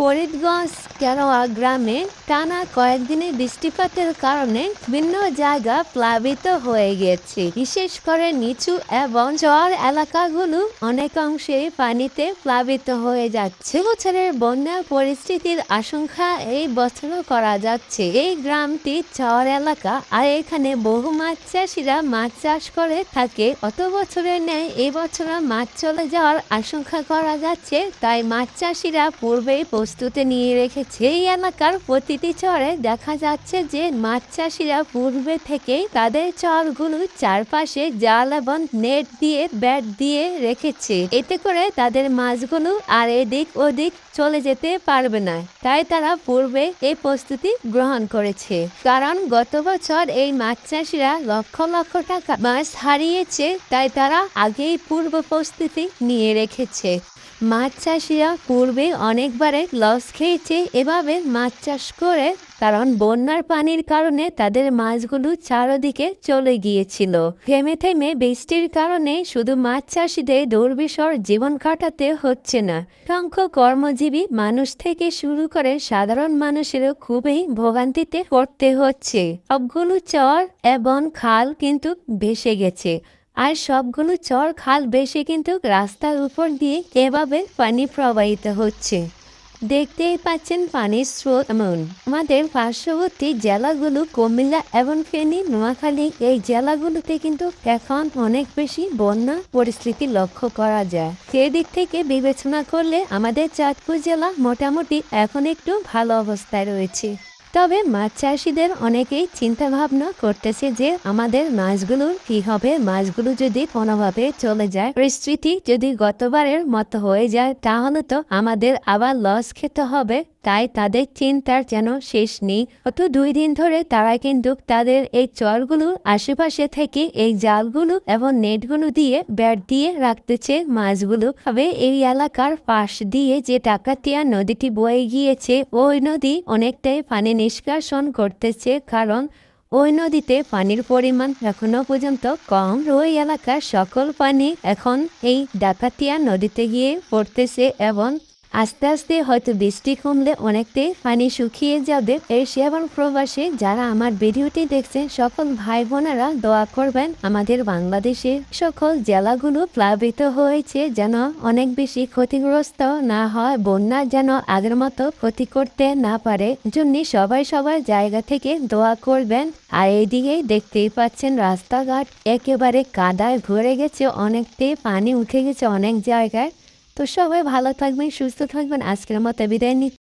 ফরিদগঞ্জ কেরোয়া গ্রামে টানা কয়েকদিনের বৃষ্টিপাতের কারণে ভিন্ন জায়গা প্লাবিত হয়ে গেছে। বিশেষ করে নিচু এবং চর এলাকাগুলো অনেকাংশে পানিতে প্লাবিত হয়ে যাচ্ছে। বছরের বন্যা পরিস্থিতির আশঙ্কা এই বছরও করা যাচ্ছে। এই গ্রামটি চর এলাকা আর এখানে বহু মাছ চাষিরা মাছ চাষ করে থাকে। অত বছরের ন্যায় এই বছরও মাছ চলে যাওয়ার আশঙ্কা করা যাচ্ছে, তাই মাছ চাষিরা পূর্বেই প্রস্তুতি নিয়ে রেখেছে এই এলাকার প্রতিটি চরে দেখা যাচ্ছে যে মাছ চাষিরা পূর্বে থেকেই তাদের চরগুলো চারপাশে জাল এবং নেট দিয়ে ব্যাট দিয়ে রেখেছে। এতে করে তাদের মাছগুলো আর এদিক ওদিক চলে যেতে পারবে না। তাই তারা পূর্বে এই প্রস্তুতি গ্রহণ করেছে। কারণ গত বছর এই মাছ চাষিরা লক্ষ লক্ষ টাকা মাছ হারিয়েছে, তাই তারা আগেই পূর্ব প্রস্তুতি নিয়ে রেখেছে। মাছ চাষিরা পূর্বে অনেকবারে লস খেয়েছে, এভাবে মাছ চাষ করে কারণ বন্যার পানির কারণে তাদের মাছগুলো চারদিকে চলে গিয়েছিল। থেমে থেমে বৃষ্টির কারণে শুধু মাছ চাষিদের দুর্বিষর জীবন কাটাতে হচ্ছে না সংখ্য কর্মজীবী মানুষ থেকে শুরু করে সাধারণ মানুষেরও খুবই ভোগান্তিতে পড়তে হচ্ছে। সবগুলো চর এবং খাল কিন্তু ভেসে গেছে, আর সবগুলো চর খাল বেশি কিন্তু রাস্তার উপর দিয়ে এভাবে পানি প্রবাহিত হচ্ছে। দেখতেই পাচ্ছেন পানির স্রোত এমন। আমাদের পার্শ্ববর্তী জেলাগুলো কুমিল্লা এবং ফেনী, নোয়াখালী এই জেলাগুলোতে কিন্তু এখন অনেক বেশি বন্যা পরিস্থিতি লক্ষ্য করা যায়। সেদিক থেকে বিবেচনা করলে আমাদের চাঁদপুর জেলা মোটামুটি এখন একটু ভালো অবস্থায় রয়েছে। তবে মাছ চাষিদের অনেকেই চিন্তা ভাবনা করতেছে যে আমাদের মাছগুলোর কি হবে? মাছগুলো যদি কোনোভাবে চলে যায়, পরিস্থিতি যদি গতবারের মতো হয়ে যায়, তাহলে তো আমাদের আবার লস খেতে হবে। তাই তাদের চিন্তার যেন শেষ নেই। অত দুই দিন ধরে তারা কিন্তু তাদের এই চরগুলো আশেপাশে থেকে এই জালগুলো এবং নেটগুলো দিয়ে ব্যাট দিয়ে রাখতেছে মাছগুলো। তবে এই এলাকার পাশ দিয়ে যে ডাকাতিয়া নদীটি বয়ে গিয়েছে, ওই নদী অনেকটাই পানি নিষ্কাশন করতেছে কারণ ওই নদীতে পানির পরিমাণ এখনও পর্যন্ত কম। ওই এলাকার সকল পানি এখন এই ডাকাতিয়া নদীতে গিয়ে পড়তেছে এবং আস্তে আস্তে হয়তো বৃষ্টি কমলে অনেকটাই পানি শুকিয়ে যাবে। এই সেবন প্রবাসে যারা আমার ভিডিওটি দেখছেন, সকল ভাই বোনেরা দোয়া করবেন আমাদের বাংলাদেশের সকল জেলাগুলো প্লাবিত হয়েছে যেন অনেক বেশি ক্ষতিগ্রস্ত না হয়, বন্যা যেন আগের মতো ক্ষতি করতে না পারে। জন্য সবাই সবার জায়গা থেকে দোয়া করবেন। আর এইদিকে দেখতেই পাচ্ছেন, রাস্তাঘাট একেবারে কাদায় ভরে গেছে, অনেকটাই পানি উঠে গেছে অনেক জায়গায়। তো সবাই ভালো থাকবেন সুস্থ থাকবেন আজকের মতো বিদায় নিচ্ছি